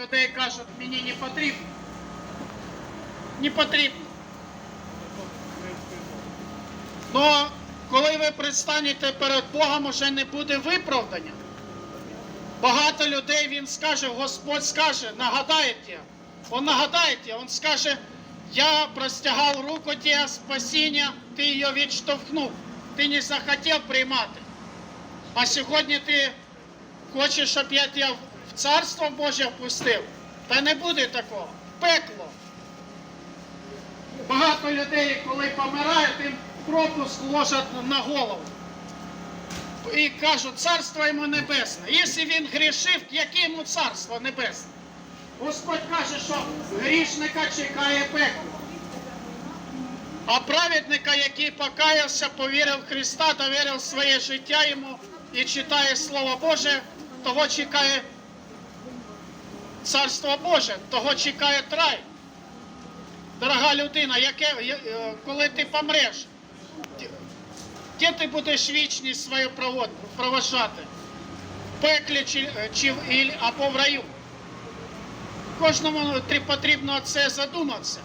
Людей кажуть, мені не потрібно. Не потрібно. Но коли ви предстанете перед Богом, уже не буде виправдання. Багато людей він скаже, Господь скаже, нагадає тебе. Он нагадає тебе, он скаже, я простягав руку тебе спасіння, ти її відштовхнув. Ти не захотів приймати. А сьогодні ти хочеш, щоб я тебе в Царство Боже впустив. Та не буде такого. Пекло. Багато людей, коли помирають, їм пропуск ложать на голову. І кажуть, царство йому небесне. Якщо він грішив, яке йому царство небесне? Господь каже, що грішника чекає пекло. А праведника, який покаявся, повірив в Христа, довірив своє життя йому і читає Слово Боже, того чекає Царство Боже, того чекає трай. Дорога людина, яке, е, коли ти помреш, де ти будеш вічність свою проважати? В пеклі чи, е, чи або в раю. Кожному потрібно це задуматися.